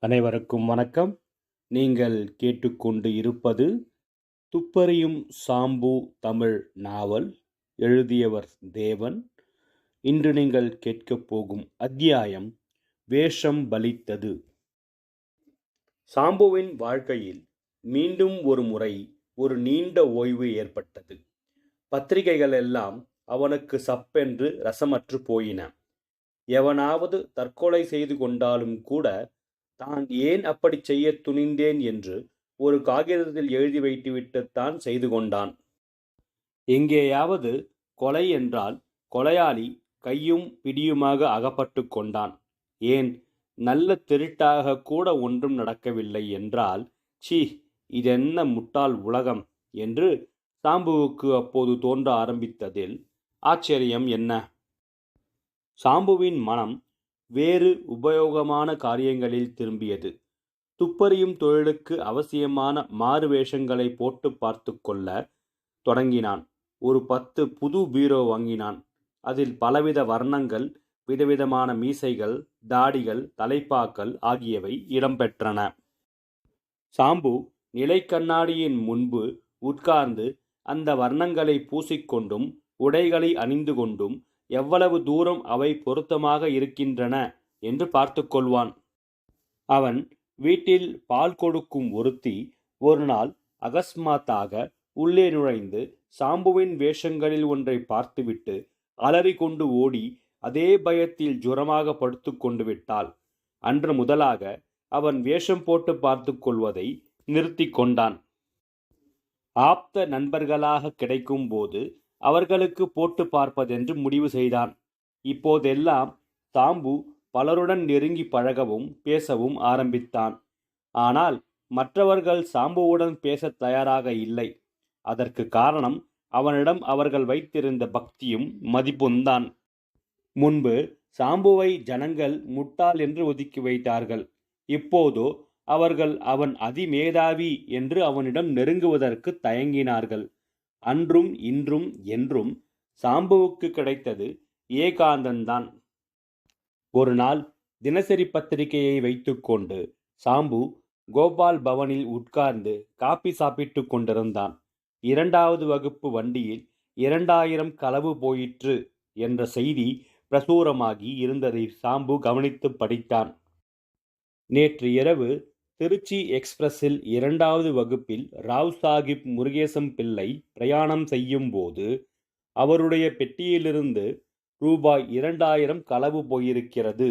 அனைவருக்கும் வணக்கம். நீங்கள் கேட்டுக்கொண்டு இருப்பது துப்பறியும் சாம்பு தமிழ் நாவல் எழுதியவர் தேவன். இன்று நீங்கள் கேட்கப் போகும் அத்தியாயம் வேஷம் பலித்தது. சாம்புவின் வாழ்க்கையில் மீண்டும் ஒரு முறை ஒரு நீண்ட ஓய்வு ஏற்பட்டது. பத்திரிகைகள் எல்லாம் அவனுக்கு சப்பென்று ரசமற்று போயின. எவனாவது தற்கொலை செய்து கொண்டாலும் கூட தான் ஏன் அப்படி செய்ய துணிந்தேன் என்று ஒரு காகிதத்தில் எழுதி வைத்துவிட்டுத்தான் செய்து கொண்டான். எங்கேயாவது கொலை என்றால் கொலையாளி கையும் பிடியுமாக அகப்பட்டு கொண்டான். ஏன்? நல்ல திருட்டாக கூட ஒன்றும் நடக்கவில்லை என்றால் சீ இதென்ன முட்டாள் உலகம் என்று சாம்புவுக்கு அப்போது தோன்ற ஆரம்பித்ததில் ஆச்சரியம் என்ன? சாம்புவின் மனம் வேறு உபயோகமான காரியங்களில் திரும்பியது. துப்பறியும் தொழிலுக்கு அவசியமான மாறு வேஷங்களை போட்டு பார்த்து கொள்ள தொடங்கினான். ஒரு பத்து புது பீரோ வாங்கினான். அதில் பலவித வர்ணங்கள் விதவிதமான மீசைகள் தாடிகள் தலைப்பாக்கள் ஆகியவை இடம்பெற்றன. சாம்பு நிலைக்கண்ணாடியின் முன்பு உட்கார்ந்து அந்த வர்ணங்களை பூசிக்கொண்டும் உடைகளை அணிந்து கொண்டும் எவ்வளவு தூரம் அவை பொருத்தமாக இருக்கின்றன என்று பார்த்து கொள்வான் அவன் வீட்டில் பால் கொடுக்கும் ஒருத்தி ஒரு நாள் அகஸ்மாத்தாக உள்ளே நுழைந்து சாம்புவின் வேஷங்களில் ஒன்றை பார்த்துவிட்டு அலறி கொண்டு ஓடி அதே பயத்தில் ஜுரமாக படுத்து கொண்டு விட்டாள். அன்று முதலாக அவன் வேஷம் போட்டு பார்த்து கொள்வதை நிறுத்தி கொண்டான். ஆப்த நண்பர்களாக கிடைக்கும் போது அவர்களுக்கு போட்டு பார்ப்பதென்று முடிவு செய்தான். இப்போதெல்லாம் சாம்பு பலருடன் நெருங்கி பழகவும் பேசவும் ஆரம்பித்தான். ஆனால் மற்றவர்கள் சாம்புவுடன் பேசத் தயாராக இல்லை. அதற்கு காரணம் அவனிடம் அவர்கள் வைத்திருந்த பக்தியும் மதிப்பும்தான். முன்பு சாம்புவை ஜனங்கள் முட்டாள் என்று ஒதுக்கி வைத்தார்கள். இப்போதோ அவர்கள் அவன் அதிமேதாவி என்று அவனிடம் நெருங்குவதற்கு தயங்கினார்கள். அன்றும் இன்றும் என்றும் சாம்புவுக்கு கிடைத்தது ஏகாந்தந்தான். ஒரு நாள் தினசரி பத்திரிகையை வைத்துக்கொண்டு சாம்பு கோபால் பவனில் உட்கார்ந்து காப்பி சாப்பிட்டு கொண்டிருந்தான். இரண்டாவது வகுப்பு வண்டியில் இரண்டாயிரம் களவு போயிற்று என்ற செய்தி பிரசுரமாகி இருந்ததை சாம்பு கவனித்து படித்தான். நேற்று இரவு திருச்சி எக்ஸ்பிரஸில் இரண்டாவது வகுப்பில் ராவ் சாஹிப் முருகேசம் பிள்ளை பிரயாணம் செய்யும் போது அவருடைய பெட்டியிலிருந்து ரூபாய் இரண்டாயிரம் களவு போயிருக்கிறது.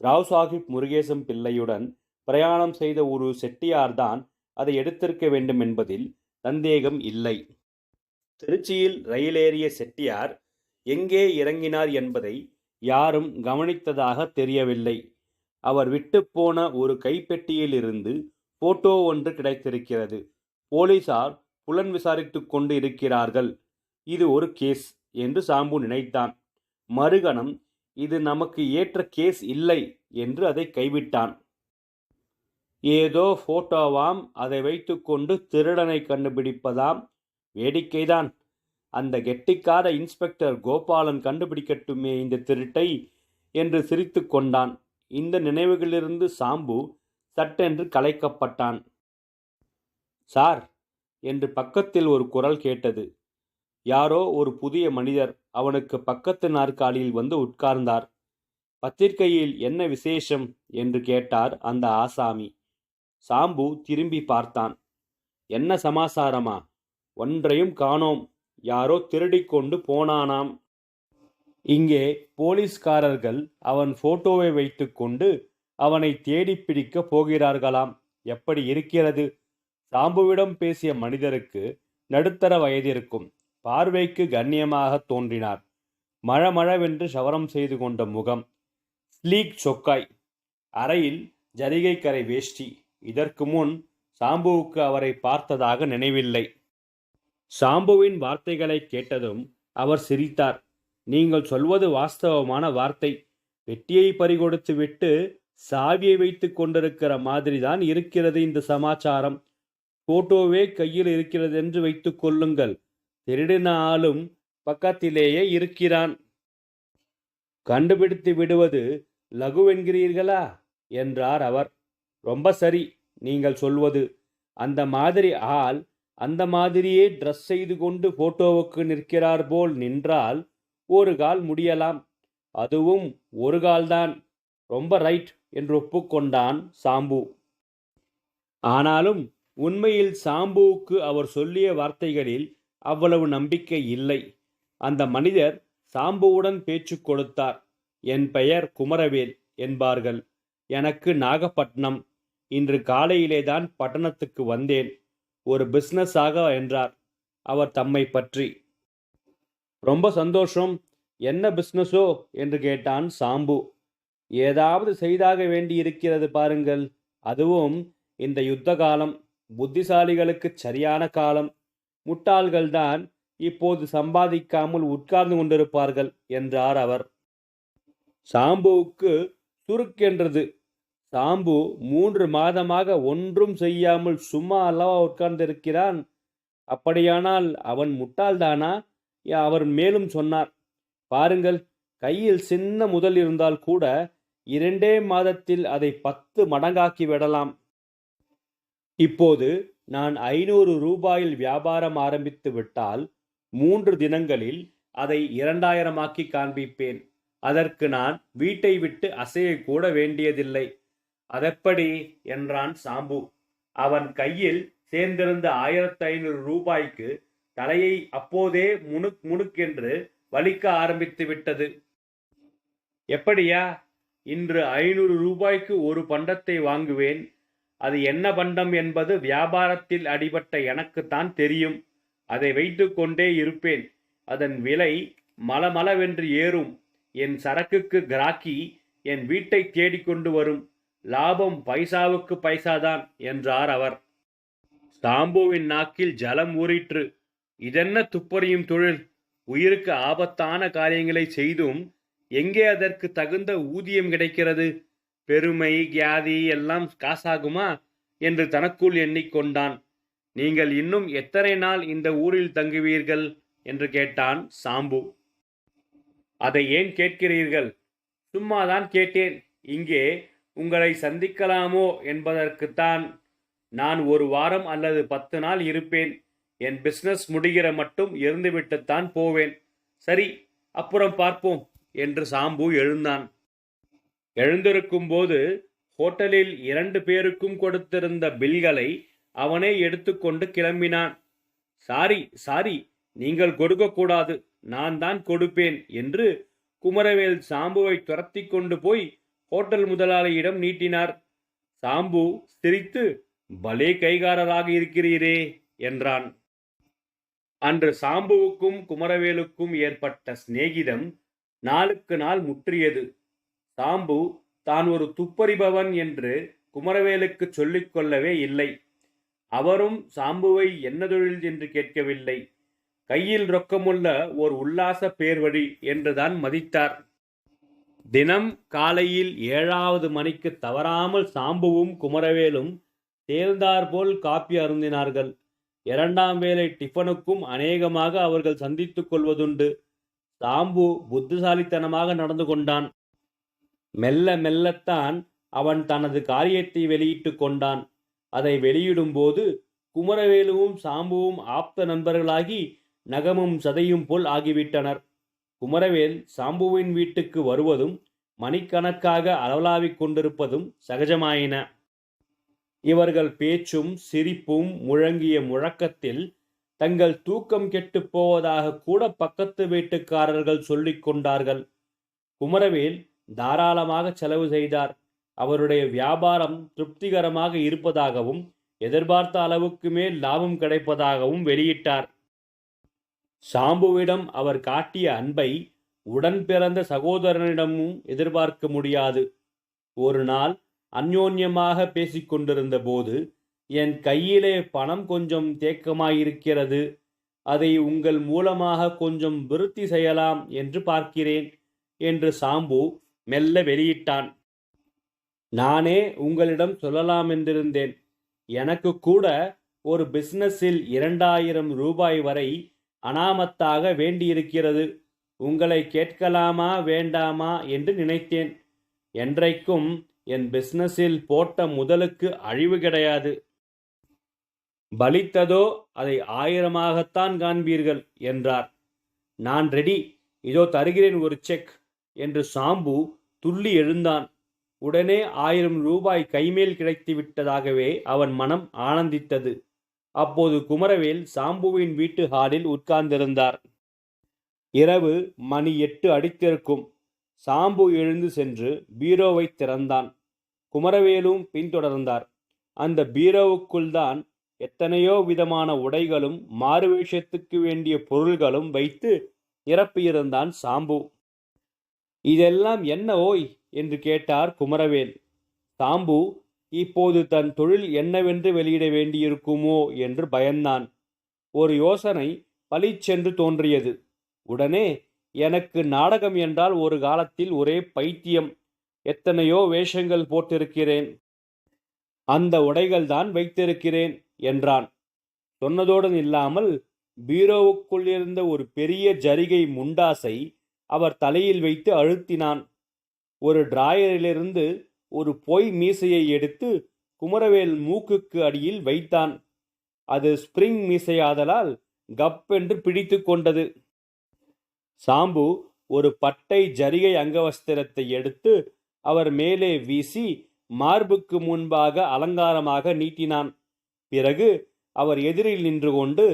ராவ் சாஹிப் முருகேசம் பிள்ளையுடன் பிரயாணம் செய்த ஒரு செட்டியார்தான் அதை எடுத்திருக்க வேண்டும் என்பதில் சந்தேகம் இல்லை. திருச்சியில் ரயிலேறிய செட்டியார் எங்கே இறங்கினார் என்பதை யாரும் கவனித்ததாக தெரியவில்லை. அவர் விட்டுப்போன ஒரு கைப்பெட்டியிலிருந்து போட்டோ ஒன்று கிடைத்திருக்கிறது. போலீசார் புலன் விசாரித்துக் கொண்டு இருக்கிறார்கள். இது ஒரு கேஸ் என்று சாம்பு நினைத்தான். மறுகணம் இது நமக்கு ஏற்ற கேஸ் இல்லை என்று அதை கைவிட்டான். ஏதோ போட்டோவாம் அதை வைத்துக்கொண்டு திருடனை கண்டுபிடிப்பதாம் வேடிக்கைதான். அந்த கெட்டிக்கார இன்ஸ்பெக்டர் கோபாலன் கண்டுபிடிக்கட்டுமே இந்த திருட்டை என்று சிரித்து கொண்டான். இந்த நினைவுகளிலிருந்து சாம்பு சட்டென்று கலைக்கப்பட்டான். சார் என்று பக்கத்தில் ஒரு குரல் கேட்டது. யாரோ ஒரு புதிய மனிதர் அவனுக்கு பக்கத்து நாற்காலியில் வந்து உட்கார்ந்தார். பத்திரிகையில் என்ன விசேஷம்? என்று கேட்டார் அந்த ஆசாமி. சாம்பு திரும்பி பார்த்தான். என்ன சமாசாரமா? ஒன்றையும் காணோம். யாரோ திருடிக்கொண்டு போனானாம். இங்கே போலீஸ்காரர்கள் அவன் போட்டோவை வைத்துக்கொண்டு அவனை தேடி பிடிக்க போகிறார்களாம். எப்படி இருக்கிறது? சாம்புவிடம் பேசிய மனிதருக்கு நடுத்தர வயதிருக்கும். பார்வைக்கு கண்ணியமாக தோன்றினார். மழமழவென்று சவரம் செய்து கொண்ட முகம். ஸ்லீக் சொக்காய். அறையில் ஜரிகை கரை வேஷ்டி. இதற்கு முன் சாம்புவுக்கு அவரை பார்த்ததாக நினைவில்லை. சாம்புவின் வார்த்தைகளை கேட்டதும் அவர் சிரித்தார். நீங்கள் சொல்வது வாஸ்தவமான வார்த்தை. பெட்டியை பறிகொடுத்து விட்டு சாவியை வைத்து கொண்டிருக்கிற மாதிரிதான் இருக்கிறது இந்த சமாச்சாரம். போட்டோவே கையில் இருக்கிறது என்று வைத்துக் கொள்ளுங்கள். திருடின ஆளும் பக்கத்திலேயே இருக்கிறான். கண்டுபிடித்து விடுவது லகுவென்கிறீர்களா என்றார் அவர். ரொம்ப சரி நீங்கள் சொல்வது. அந்த மாதிரி ஆள் அந்த மாதிரியே ட்ரெஸ் செய்து கொண்டு போட்டோவுக்கு நிற்கிறார் போல் நின்றால் ஒரு கால் முடியலாம். அதுவும் ஒரு கால்தான். ரொம்ப ரைட் என்று ஒப்புக்கொண்டான் சாம்பு. ஆனாலும் உண்மையில் சாம்புவுக்கு அவர் சொல்லிய வார்த்தைகளில் அவ்வளவு நம்பிக்கை இல்லை. அந்த மனிதர் சாம்புவுடன் பேச்சு கொடுத்தார். என் பெயர் குமரவேல் என்பார்கள். எனக்கு நாகப்பட்டினம். இன்று காலையிலேதான் பட்டணத்துக்கு வந்தேன். ஒரு பிஸ்னஸாக என்றார். அவர் தம்மை பற்றி ரொம்ப சந்தோஷம். என்ன பிஸ்னஸோ என்று கேட்டான் சாம்பு. ஏதாவது செய்தாக வேண்டி இருக்கிறது பாருங்கள். அதுவும் இந்த யுத்த காலம் புத்திசாலிகளுக்கு சரியான காலம். முட்டாள்கள்தான் இப்போது சம்பாதிக்காமல் உட்கார்ந்து கொண்டிருப்பார்கள் என்றார் அவர். சாம்புவுக்கு சுருக்கென்றது சாம்பு மூன்று மாதமாக ஒன்றும் செய்யாமல் சும்மா அல்லவா உட்கார்ந்திருக்கிறான். அப்படியானால் அவன் முட்டாள்தானா? அவர் மேலும் சொன்னார் பாருங்கள் கையில் சின்ன முதல் இருந்தால் கூட இரண்டே மாதத்தில் அதை பத்து மடங்காக்கி விடலாம். இப்போது நான் ஐநூறு ரூபாயில் வியாபாரம் ஆரம்பித்து விட்டால் மூன்று தினங்களில் அதை இரண்டாயிரமாக்கி காண்பிப்பேன். அதற்கு நான் வீட்டை விட்டு அசையக்கூட கூட வேண்டியதில்லை. அதெப்படி? என்றான் சாம்பு. அவன் கையில் சேர்ந்திருந்த ஆயிரத்தி ஐநூறு ரூபாய்க்கு தலையை அப்போதே முணுக் முணுக்கென்று வலிக்க ஆரம்பித்து விட்டது. எப்படியா? இன்று ஐநூறு ரூபாய்க்கு ஒரு பண்டத்தை வாங்குவேன். அது என்ன பண்டம் என்பது வியாபாரத்தில் அடிபட்ட எனக்குத்தான் தெரியும். அதை வைத்துக்கொண்டே இருப்பேன். அதன் விலை மலமளவென்று ஏறும். என் சரக்குக்கு கிராக்கி என் வீட்டை தேடிக்கொண்டு வரும். லாபம் பைசாவுக்கு பைசாதான் என்றார் அவர். சாம்புவின் நாக்கில் ஜலம் ஊறிற்று. இதென்ன துப்பறியும் தொழில்? உயிருக்கு ஆபத்தான காரியங்களை செய்தும் எங்கே அதற்கு தகுந்த ஊதியம் கிடைக்கிறது? பெருமை கியாதி எல்லாம் காசாகுமா? என்று தனக்குள் எண்ணிக்கொண்டான். நீங்கள் இன்னும் எத்தனை நாள் இந்த ஊரில் தங்குவீர்கள்? என்று கேட்டான் சாம்பு. அதை ஏன் கேட்கிறீர்கள்? சும்மாதான் கேட்டேன். இங்கே உங்களை சந்திக்கலாமோ என்பதற்குத்தான் நான் ஒரு வாரம் அல்லது பத்து நாள் இருப்பேன். என் பிஸ்னஸ் முடிகிற மட்டும் இருந்துவிட்டுத்தான் போவேன். சரி அப்புறம் பார்ப்போம் என்று சாம்பு எழுந்தான். எழுந்திருக்கும் போது ஹோட்டலில் இரண்டு பேருக்கும் கொடுத்திருந்த பில்களை அவனே எடுத்துக்கொண்டு கிளம்பினான். சாரி சாரி நீங்கள் கொடுக்கக்கூடாது நான் தான் கொடுப்பேன் என்று குமரவேல் சாம்புவை துரத்தி கொண்டு போய் ஹோட்டல் முதலாளியிடம் நீட்டினார். சாம்பு சிரித்து பலே கைகாரராக இருக்கிறீரே என்றான். அன்று சாம்புவுக்கும் குமரவேலுக்கும் ஏற்பட்ட சிநேகிதம் நாளுக்கு நாள் முற்றியது. சாம்பு தான் ஒரு துப்பறிபவன் என்று குமரவேலுக்கு சொல்லிக்கொள்ளவே இல்லை. அவரும் சாம்புவை என்ன தொழில் என்று கேட்கவில்லை. கையில் ரொக்கமுள்ள ஓர் உல்லாச பேர்வழி என்றுதான் மதித்தார். தினம் காலையில் ஏழாவது மணிக்கு தவறாமல் சாம்புவும் குமரவேலும் தேர்ந்தாற்போல் காப்பி அருந்தினார்கள். இரண்டாம் வேளை டிஃபனுக்கும் அநேகமாக அவர்கள் சந்தித்துக் கொள்வதுண்டு. சாம்பு புத்திசாலித்தனமாக நடந்து கொண்டான். மெல்ல மெல்லத்தான் அவன் தனது காரியத்தை வெளியிட்டு கொண்டான். அதை வெளியிடும்போது குமரவேலுவும் சாம்புவும் ஆப்த நண்பர்களாகி நகமும் சதையும் போல் ஆகிவிட்டனர். குமரவேல் சாம்புவின் வீட்டுக்கு வருவதும் மணிக்கணக்காக அளவலாவிக் கொண்டிருப்பதும் சகஜமாயின. இவர்கள் பேச்சும் சிரிப்பும் முழங்கிய முழக்கத்தில் தங்கள் தூக்கம் கெட்டுப் போவதாக கூட பக்கத்து வீட்டுக்காரர்கள் சொல்லிக் கொண்டார்கள். குமரவேல் தாராளமாக செலவு செய்தார். அவருடைய வியாபாரம் திருப்திகரமாக இருப்பதாகவும் எதிர்பார்த்த அளவுக்கு மேல் லாபம் கிடைப்பதாகவும் வெளியிட்டார். சாம்புவிடம் அவர் காட்டிய அன்பை உடன் பிறந்த சகோதரனிடமும் எதிர்பார்க்க முடியாது. ஒரு நாள் அந்யோன்யமாக பேசிக்கொண்டிருந்த போது என் கையிலே பணம் கொஞ்சம் தேக்கமாயிருக்கிறது. அதை உங்கள் மூலமாக கொஞ்சம் விருத்தி செய்யலாம் என்று பார்க்கிறேன் என்று சாம்பு மெல்ல வெளியிட்டான். நானே உங்களிடம் சொல்லலாம் என்றிருந்தேன். எனக்கு கூட ஒரு பிசினஸில் இரண்டாயிரம் ரூபாய் வரை அனாமத்தாக வேண்டியிருக்கிறது. உங்களை கேட்கலாமா வேண்டாமா என்று நினைத்தேன். என்றைக்கும் என் பிஸ்னஸில் போட்ட முதலுக்கு அழிவு கிடையாது. பலித்ததோ அதை ஆயிரமாகத்தான் காண்பீர்கள் என்றார். நான் ரெடி இதோ தருகிறேன் ஒரு செக் என்று சாம்பு துள்ளி எழுந்தான். உடனே ஆயிரம் ரூபாய் கைமேல் கிடைத்து விட்டதாகவே அவன் மனம் ஆனந்தித்தது. அப்போது குமரவேல் சாம்புவின் வீட்டு ஹாலில் உட்கார்ந்திருந்தார். இரவு மணி எட்டு அடித்திருக்கும். சாம்பு எழுந்து சென்று பீரோவை திறந்தான். குமரவேலும் பின்தொடர்ந்தார். அந்த பீரோவுக்குள் தான் எத்தனையோ விதமான உடைகளும் மாறுவேஷத்துக்கு வேண்டிய பொருள்களும் வைத்து நிரப்பியிருந்தான் சாம்பு. இதெல்லாம் என்ன ஓய்? என்று கேட்டார் குமரவேல். சாம்பு இப்போது தன் தொழில் என்னவென்று வெளியிட வேண்டியிருக்குமோ? என்று பயந்தான். ஒரு யோசனை பளிச்சென்று தோன்றியது. உடனே எனக்கு நாடகம் என்றால் ஒரு காலத்தில் ஒரே பைத்தியம். எத்தனையோ வேஷங்கள் போட்டிருக்கிறேன். அந்த உடைகள்தான் வைத்திருக்கிறேன் என்றான். சொன்னதோடு இல்லாமல் பீரோவுக்குள் இருந்த ஒரு பெரிய ஜரிகை முண்டாசை அவர் தலையில் வைத்து அழுத்தினான். ஒரு டிராயரிலிருந்து ஒரு பொய் மீசையை எடுத்து குமரவேல் மூக்குக்கு அடியில் வைத்தான். அது ஸ்பிரிங் மீசையாதலால் கப்பென்று பிடித்து கொண்டது. சாம்பு ஒரு பட்டை ஜரிகை அங்கவஸ்திரத்தை எடுத்து அவர் மேலே வீசி மார்புக்கு முன்பாக அலங்காரமாக நீட்டினான். பிறகு அவர் எதிரில் நின்று கொண்டு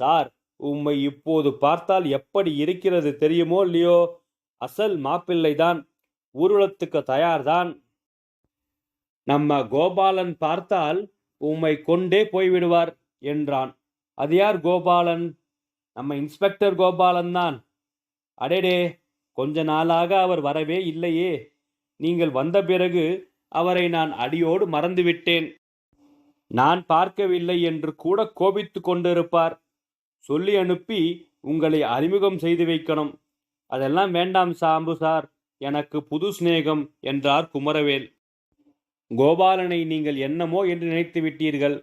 சார் உம்மை இப்போது பார்த்தால் எப்படி இருக்கிறது தெரியுமோ இல்லையோ? அசல் மாப்பிள்ளைதான் ஊர்வலத்துக்கு தயார்தான். நம்ம கோபாலன் பார்த்தால் உம்மை கொண்டே போய்விடுவார் என்றான். அது யார் கோபாலன்? நம்ம இன்ஸ்பெக்டர் கோபாலன் தான் அடேடே கொஞ்ச நாளாக அவர் வரவே இல்லையே. நீங்கள் வந்த பிறகு அவரை நான் அடியோடு மறந்துவிட்டேன். நான் பார்க்கவில்லை என்று கூட கோபித்து கொண்டிருப்பார். சொல்லி அனுப்பி உங்களை அறிமுகம் செய்து வைக்கணும். அதெல்லாம் வேண்டாம் சாம்பு சார். எனக்கு புது சிநேகம் என்றார் குமரவேல். கோபாலனை நீங்கள் என்னமோ என்று நினைத்து விட்டீர்கள்.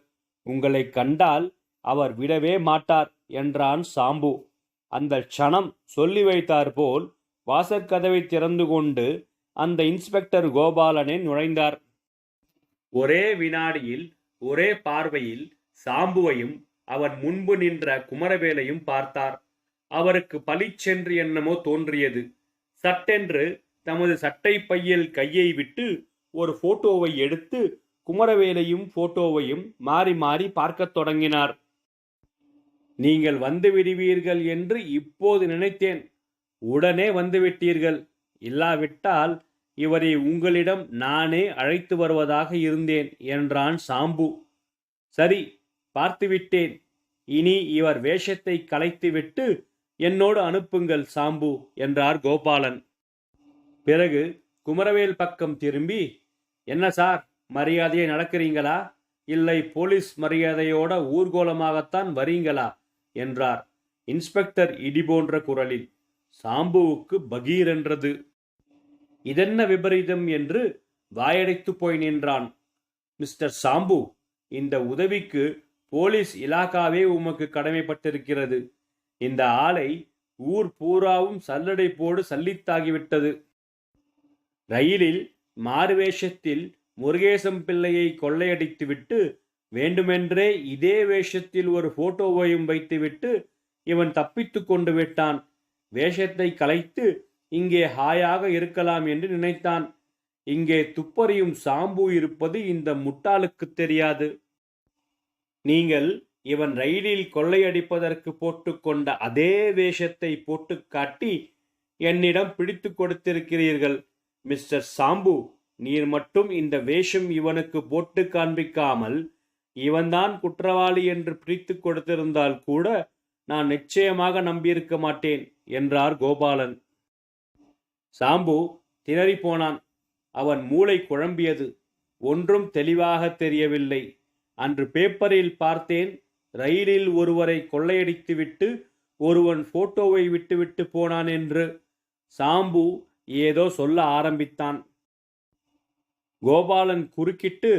உங்களை கண்டால் அவர் விடவே மாட்டார் என்றான் சாம்பு. அந்த க்ஷணம் சொல்லி வைத்தார் போல் வாசற்கதவை திறந்து கொண்டு அந்த இன்ஸ்பெக்டர் கோபாலனே நுழைந்தார். ஒரே வினாடியில் ஒரே பார்வையில் சாம்புவையும் அவன் முன்பு நின்ற குமரவேலையும் பார்த்தார். அவருக்கு பளிச்சென்று என்னமோ தோன்றியது. சட்டென்று தமது சட்டை பையில் கையை விட்டு ஒரு போட்டோவை எடுத்து குமரவேலையும் போட்டோவையும் மாறி மாறி பார்க்கத் தொடங்கினார். நீங்கள் வந்து விடுவீர்கள் என்று இப்போது நினைத்தேன். உடனே வந்துவிட்டீர்கள் இல்லாவிட்டால் இவரை உங்களிடம் நானே அழைத்து வருவதாக இருந்தேன் என்றான் சாம்பு. சரி பார்த்துவிட்டேன் இனி இவர் வேஷத்தை கலைத்துவிட்டு என்னோடு அனுப்புங்கள் சாம்பு என்றார் கோபாலன். பிறகு குமரவேல் பக்கம் திரும்பி என்ன சார் மரியாதையை நடக்கிறீங்களா? இல்லை போலீஸ் மரியாதையோட ஊர்கோலமாகத்தான் வரீங்களா? என்றார். இன்ஸ்பெக்டர் இடி போன்ற குரலில் சாம்புவுக்கு பகீரென்றது இதென்ன விபரீதம் என்று வாயடைத்து போய் நின்றான். மிஸ்டர் சாம்பு இந்த உதவிக்கு போலீஸ் இலாக்காவே உமக்கு கடமைப்பட்டிருக்கிறது. இந்த ஆலை ஊர் பூராவும் சல்லடை போடு சல்லித்தாகிவிட்டது. ரயிலில் மாறுவேஷத்தில் முருகேசம் பிள்ளையை கொள்ளையடித்துவிட்டு வேண்டுமென்றே இதே வேஷத்தில் ஒரு போட்டோவையும் வைத்துவிட்டு இவன் தப்பித்து கொண்டு விட்டான். வேஷத்தை கலைத்து இங்கே ஹாயாக இருக்கலாம் என்று நினைத்தான். இங்கே துப்பறியும் சாம்பு இருப்பது இந்த முட்டாளுக்கு தெரியாது. நீங்கள் இவன் ரயிலில் கொள்ளையடிப்பதற்கு போட்டுக்கொண்ட அதே வேஷத்தை போட்டு காட்டி என்னிடம் பிடித்து கொடுத்திருக்கிறீர்கள். மிஸ்டர் சாம்பு நீர் மட்டும் இந்த வேஷம் இவனுக்கு போட்டு காண்பிக்காமல் இவன்தான் குற்றவாளி என்று பிரித்து கொடுத்திருந்தால் கூட நான் நிச்சயமாக நம்பியிருக்க மாட்டேன் என்றார் கோபாலன். சாம்பு திணறி போனான் அவன் மூளை குழம்பியது. ஒன்றும் தெளிவாக தெரியவில்லை. அன்று பேப்பரில் பார்த்தேன் ரயிலில் ஒருவரை கொள்ளையடித்துவிட்டு ஒருவன் போட்டோவை விட்டுவிட்டு போனான் என்று. சாம்பு ஏதோ சொல்ல ஆரம்பித்தான். கோபாலன் குறுக்கிட்டு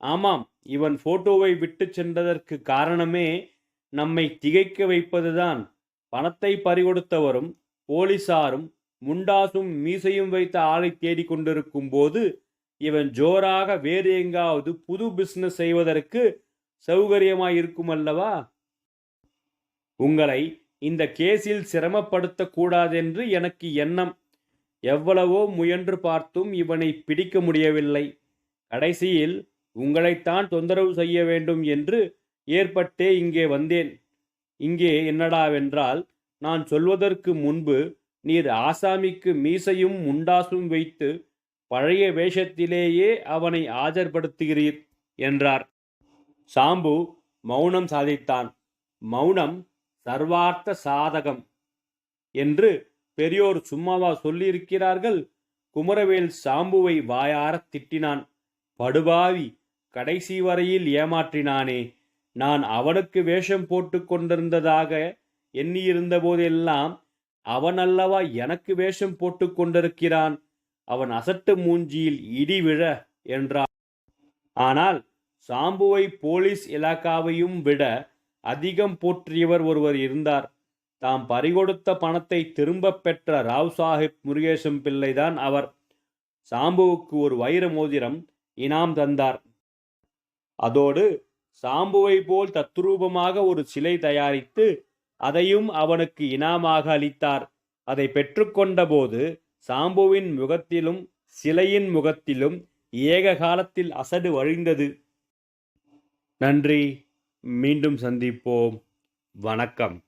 ஆமாம் இவன் போட்டோவை விட்டு சென்றதற்கு காரணமே நம்மை திகைக்க வைப்பதுதான். பணத்தை பறிகொடுத்தவரும் போலீசாரும் முண்டாசும் மீசையும் வைத்த ஆளை தேடிக்கொண்டிருக்கும் போது இவன் ஜோராக வேறு எங்காவது புது பிஸ்னஸ் செய்வதற்கு சௌகரியமாய் இருக்கும் அல்லவா உங்களை இந்த கேஸில் சிரமப்படுத்தக்கூடாதென்று எனக்கு எண்ணம். எவ்வளவோ முயன்று பார்த்தும் இவனை பிடிக்க முடியவில்லை. கடைசியில் உங்களைத்தான் தொந்தரவு செய்ய வேண்டும் என்று ஏற்பட்டே இங்கே வந்தேன். இங்கே என்னடாவென்றால் நான் சொல்வதற்கு முன்பு நீர் ஆசாமிக்கு மீசையும் முண்டாசும் வைத்து பழைய வேஷத்திலேயே அவனை ஆஜர்படுத்துகிறீர் என்றார். சாம்பு மௌனம் சாதித்தான். மௌனம் சர்வார்த்த சாதகம் என்று பெரியோர் சும்மாவா சொல்லியிருக்கிறார்கள்? குமரவேல் சாம்புவை வாயாரத் திட்டினான். படுபாவி கடைசி வரையில் ஏமாற்றினானே. நான் அவனுக்கு வேஷம் போட்டு கொண்டிருந்ததாக எண்ணியிருந்த போதெல்லாம் அவன் அல்லவா எனக்கு வேஷம் போட்டு கொண்டிருக்கிறான். அவன் அசட்டு மூஞ்சியில் இடி விழ என்றான். ஆனால் சாம்புவை போலீஸ் இலாக்காவையும் விட அதிகம் போற்றியவர் ஒருவர் இருந்தார். தாம் பறிகொடுத்த பணத்தை திரும்பப் பெற்ற ராவ் சாஹிப் முருகேசம் பிள்ளைதான் அவர். சாம்புவுக்கு ஒரு வைர மோதிரம் இனாம் தந்தார். அதோடு சாம்புவை போல் தத்ரூபமாக ஒரு சிலை தயாரித்து அதையும் அவனுக்கு இனாமாக அளித்தார். அதை பெற்றுக்கொண்டபோது சாம்புவின் முகத்திலும் சிலையின் முகத்திலும் ஏக காலத்தில் அசடு வழிந்தது. நன்றி. மீண்டும் சந்திப்போம். வணக்கம்.